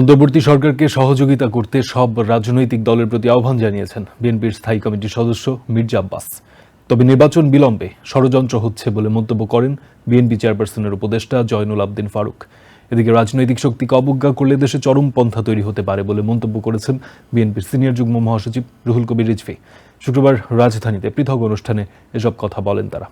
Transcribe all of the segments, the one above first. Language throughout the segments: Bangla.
অন্তর্বর্তী সরকারকে সহযোগিতা করতে সব রাজনৈতিক দলের প্রতি আহ্বান জানিয়েছেন বিএনপির স্থায়ী কমিটির সদস্য মির্জা আব্বাস। তবে নির্বাচন বিলম্বে ষড়যন্ত্র হচ্ছে বলে মন্তব্য করেন বিএনপি চেয়ারপারসনের উপদেষ্টা জয়নুল আবদিন ফারুক। এদিকে রাজনৈতিক শক্তিকে অবজ্ঞা করলে দেশে চরম পন্থা তৈরি হতে পারে বলে মন্তব্য করেছেন বিএনপির সিনিয়র যুগ্ম মহাসচিব রুহুল কবির রিজভি। শুক্রবার রাজধানীতে পৃথক অনুষ্ঠানে এসব কথা বলেন তারা।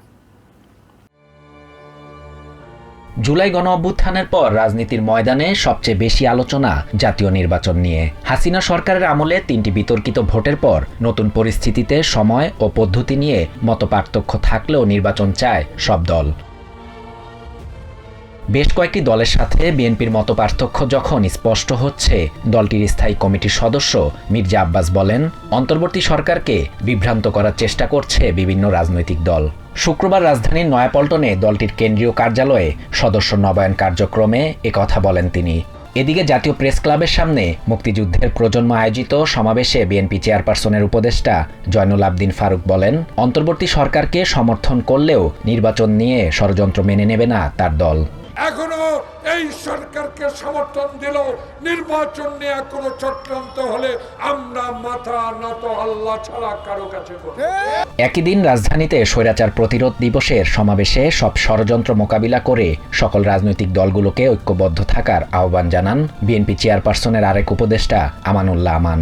জুলাই গণ অভ্যুত্থানের পর রাজনীতির ময়দানে সবচেয়ে বেশি আলোচনা জাতীয় নির্বাচন নিয়ে। হাসিনা সরকারের আমলে তিনটি বিতর্কিত ভোটের পর নতুন পরিস্থিতিতে সময় ও পদ্ধতি নিয়ে মতপার্থক্য থাকলেও নির্বাচন চায় সব দল। বেশ কয়েকটি দলের সাথে বিএনপির মতপার্থক্য যখন স্পষ্ট হচ্ছে, দলটির স্থায়ী কমিটির সদস্য মির্জা আব্বাস বলেন, অন্তর্বর্তী সরকারকে বিভ্রান্ত করার চেষ্টা করছে বিভিন্ন রাজনৈতিক দল। শুক্রবার রাজধানীর নয়াপল্টনে দলটির কেন্দ্রীয় কার্যালয়ে সদস্য নবায়ন কার্যক্রমে কথা বলেন তিনি। এদিকে জাতীয় প্রেস ক্লাবের সামনে মুক্তিযুদ্ধের প্রজন্ম আয়োজিত সমাবেশে বিএনপি চেয়ারপারসনের উপদেষ্টা জয়নুল আবদিন ফারুক বলেন, অন্তর্বর্তী সরকারকে সমর্থন করলেও নির্বাচন নিয়ে ষড়যন্ত্র মেনে নেবে না তার দল। এখনও এই সরকারকে সমর্থন দিল। নির্বাচন নিয়ে কোনো চক্রান্ত হলে আমরা মাথা নত আল্লাহ ছাড়া কারও কাছে একই দিন রাজধানীতে স্বৈরাচার প্রতিরোধ দিবসের সমাবেশে সব ষড়যন্ত্র মোকাবিলা করে সকল রাজনৈতিক দলগুলোকে ঐক্যবদ্ধ থাকার আহ্বান জানান বিএনপি চেয়ারপারসনের আরেক উপদেষ্টা আমানুল্লাহ আমান।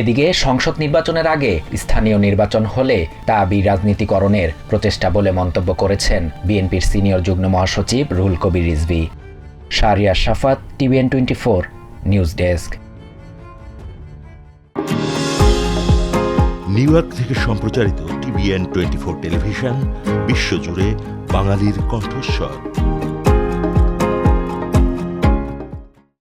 এদিকে সংসদ নির্বাচনের আগে স্থানীয় নির্বাচন হলে তা বিরাজনীতিকরণের প্রচেষ্টা বলে মন্তব্য করেছেন বিএনপির সিনিয়র যুগ্ম মহাসচিব Ruhul Kabir Rizvi. Shariya Shafat, TVN twenty four news desk. New York থেকে সম্প্রচারিত টিভিএন টোয়েন্টি ফোর টেলিভিশন, বিশ্বজুড়ে বাঙালির কণ্ঠস্বর।